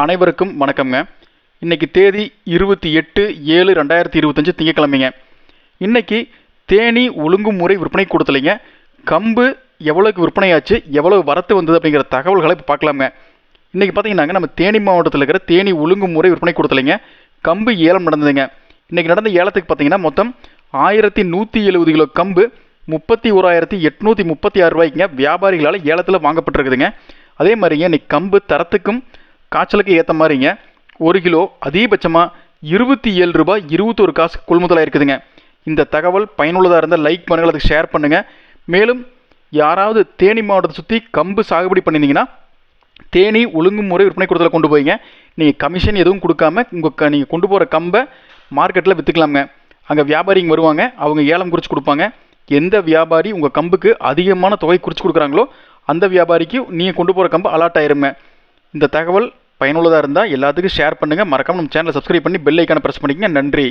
அனைவருக்கும் வணக்கம்ங்க. இன்னைக்கு தேதி இருபத்தி எட்டு ஏழு ரெண்டாயிரத்தி இருபத்தஞ்சி திங்கக்கிழமைங்க இன்றைக்கி தேனி ஒழுங்குமுறை விற்பனை கொடுத்தலைங்க கம்பு எவ்வளோக்கு விற்பனையாச்சு எவ்வளவு வரத்து வந்தது அப்படிங்கிற தகவல்களை இப்போ பார்க்கலாமுங்க. இன்றைக்கி பார்த்தீங்கன்னாங்க நம்ம தேனி மாவட்டத்தில் இருக்கிற தேனி ஒழுங்குமுறை விற்பனை கொடுத்தலைங்க கம்பு ஏலம் நடந்ததுங்க. இன்றைக்கி நடந்த ஏலத்துக்கு பார்த்தீங்கன்னா மொத்தம் ஆயிரத்தி நூற்றி எழுபது கிலோ கம்பு முப்பத்தி ஓராயிரத்தி எட்நூற்றி முப்பத்தி ஆறு ரூபாய்க்குங்க வியாபாரிகளால் ஏலத்தில் வாங்கப்பட்டிருக்குதுங்க. அதே மாதிரிங்க இன்னைக்கு கம்பு தரத்துக்கும் காய்ச்சலுக்கு ஏற்ற மாதிரிங்க. ஒரு கிலோ அதிகபட்சமாக இருபத்தி ஏழு ரூபாய் இருபத்தொரு காசு கொள்முதலாக இருக்குதுங்க இந்த தகவல் பயனுள்ளதாக இருந்தால் லைக் பண்ணுங்கள் அதுக்கு ஷேர் பண்ணுங்கள் மேலும் யாராவது தேனி மாவட்டத்தை சுற்றி கம்பு சாகுபடி பண்ணியிருந்தீங்கன்னா தேனி ஒழுங்குமுறை விற்பனை கூடத்தில் கொண்டு போய்ங்க. நீங்கள் கமிஷன் எதுவும் கொடுக்காம உங்கள் நீங்கள் கொண்டு போகிற கம்பை மார்க்கெட்டில் விற்றுக்கலாங்க அங்கே வியாபாரிங்க வருவாங்க அவங்க ஏலம் குறித்து கொடுப்பாங்க. எந்த வியாபாரி உங்கள் கம்புக்கு அதிகமான தொகை குறித்து கொடுக்குறாங்களோ அந்த வியாபாரிக்கு நீங்கள் கொண்டு போகிற கம்பு அலாட் ஆயிருங்க. இந்த தகவல் பயனுள்ளதாக இருந்தால் எல்லாத்துக்கும் ஷேர் பண்ணுங்கள் மறக்காமல் நம்ம சேனலை சப்ஸ்கிரைப் பண்ணி பெல் ஐக்கானை ப்ரெஸ் பண்ணிக்கங்க. நன்றி.